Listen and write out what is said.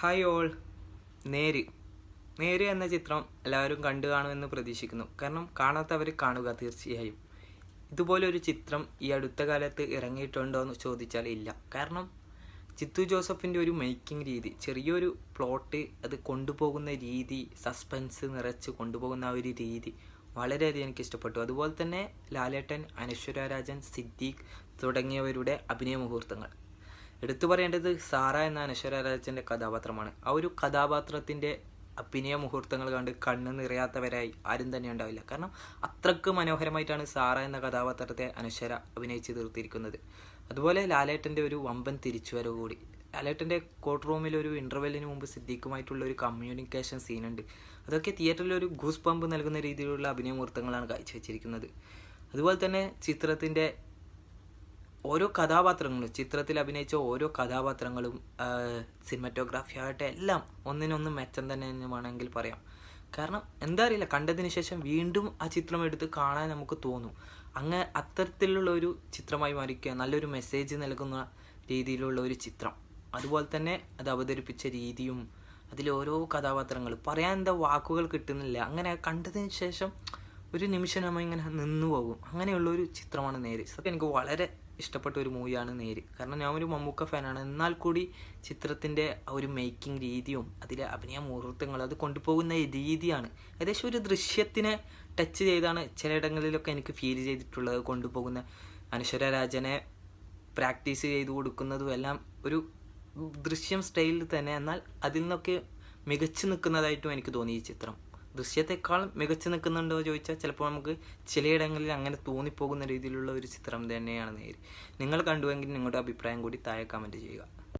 Hi all നേര്. നേര് എന്ന ചിത്രം എല്ലാവരും കണ്ടു കാണുമെന്ന് പ്രതീക്ഷിക്കുന്നു. കാരണം കാണാത്തവർ കാണുക തീർച്ചയായും. ഇതുപോലൊരു ചിത്രം ഈ അടുത്ത കാലത്ത് ഇറങ്ങിയിട്ടുണ്ടോ എന്ന് ചോദിച്ചാൽ ഇല്ല. കാരണം ചിത്തു ജോസഫിന്റെ ഒരു മേക്കിംഗ് രീതി ചെറിയൊരു പ്ലോട്ട് അത് കൊണ്ടുപോകുന്ന രീതി സസ്പെൻസ് നിറച്ച് കൊണ്ടുപോകുന്ന ആ ഒരു രീതി വളരെയധികം എനിക്ക് ഇഷ്ടപ്പെട്ടു. അതുപോലെ തന്നെ ലാലേട്ടൻ അനശ്വര രാജൻ സിദ്ദീഖ് തുടങ്ങിയവരുടെ അഭിനയ മുഹൂർത്തങ്ങൾ. എടുത്തു പറയേണ്ടത് സാറ എന്ന അനശ്വര രാജന്റെ കഥാപാത്രമാണ്. ആ ഒരു കഥാപാത്രത്തിന്റെ അഭിനയ മുഹൂർത്തങ്ങൾ കണ്ട് കണ്ണ് നിറയാത്തവരായി ആരും തന്നെ ഉണ്ടാവില്ല. കാരണം അത്രയ്ക്ക് മനോഹരമായിട്ടാണ് സാറ എന്ന കഥാപാത്രത്തെ അനശ്വര അഭിനയിച്ച് തീർത്തിരിക്കുന്നത്. അതുപോലെ ലാലേട്ടന്റെ ഒരു വമ്പൻ തിരിച്ചുവരവ് കൂടി ലാലേട്ടന്റെ കോർട്ട് റൂമിൽ ഒരു ഇന്റർവെല്ലിന് മുമ്പ് സിദ്ദീഖുമായിട്ടുള്ള ഒരു കമ്മ്യൂണിക്കേഷൻ സീനുണ്ട് അതൊക്കെ തിയേറ്ററിൽ ഒരു ഗൂസ് പമ്പ് നൽകുന്ന രീതിയിലുള്ള അഭിനയ മുഹൂർത്തങ്ങളാണ് കാഴ്ചവെച്ചിരിക്കുന്നത്. അതുപോലെ തന്നെ ചിത്രത്തിന്റെ ഓരോ കഥാപാത്രങ്ങളും ചിത്രത്തിൽ അഭിനയിച്ച ഓരോ കഥാപാത്രങ്ങളും സിനിമറ്റോഗ്രാഫി ആകട്ടെ എല്ലാം ഒന്നിനൊന്ന് മെച്ചം തന്നെ എന്ന് വേണമെങ്കിൽ പറയാം. കാരണം എന്താ അറിയില്ല കണ്ടതിന് ശേഷം വീണ്ടും ആ ചിത്രം എടുത്ത് കാണാൻ നമുക്ക് തോന്നും. അങ്ങനെ അത്തരത്തിലുള്ള ഒരു ചിത്രമായി മാറിക്കുക നല്ലൊരു മെസ്സേജ് നൽകുന്ന രീതിയിലുള്ള ഒരു ചിത്രം. അതുപോലെ തന്നെ അത് അവതരിപ്പിച്ച രീതിയും അതിലെ ഓരോ കഥാപാത്രങ്ങൾ പറയാൻ എന്താ വാക്കുകൾ കിട്ടുന്നില്ല. അങ്ങനെ കണ്ടതിന് ശേഷം ഒരു നിമിഷം നമ്മൾ ഇങ്ങനെ നിന്നു പോകും അങ്ങനെയുള്ള ഒരു ചിത്രമാണ് നേര്. സത്യം എനിക്ക് വളരെ ഇഷ്ടപ്പെട്ട ഒരു മൂവിയാണ് നേര്. കാരണം ഞാൻ ഒരു മമ്മൂക്ക ഫാനാണ്. എന്നാൽ കൂടി ചിത്രത്തിന്റെ ഒരു മേക്കിംഗ് രീതിയും അതിലെ അഭിനയ മുഹൂർത്തങ്ങൾ അത് കൊണ്ടുപോകുന്ന രീതിയാണ് ഏകദേശം ഒരു ദൃശ്യത്തിനെ ടച്ച് ചെയ്താണ് ചിലയിടങ്ങളിലൊക്കെ എനിക്ക് ഫീൽ ചെയ്തിട്ടുള്ളത്. കൊണ്ടുപോകുന്ന അനശ്വര രാജനെ പ്രാക്ടീസ് ചെയ്തു കൊടുക്കുന്നതും എല്ലാം ഒരു ദൃശ്യം സ്റ്റൈലിൽ തന്നെ. എന്നാൽ അതിൽ നിന്നൊക്കെ മികച്ചു നിൽക്കുന്നതായിട്ടും എനിക്ക് തോന്നി ഈ ചിത്രം. ദൃശ്യത്തെക്കാൾ മികച്ചു നിൽക്കുന്നുണ്ടോ ചോദിച്ചാൽ ചിലപ്പോൾ നമുക്ക് ചിലയിടങ്ങളിൽ അങ്ങനെ തോന്നിപ്പോകുന്ന രീതിയിലുള്ള ഒരു ചിത്രം തന്നെയാണ് നേര്. നിങ്ങൾ കണ്ടുവെങ്കിൽ നിങ്ങളുടെ അഭിപ്രായം കൂടി താഴെ കമന്റ് ചെയ്യുക.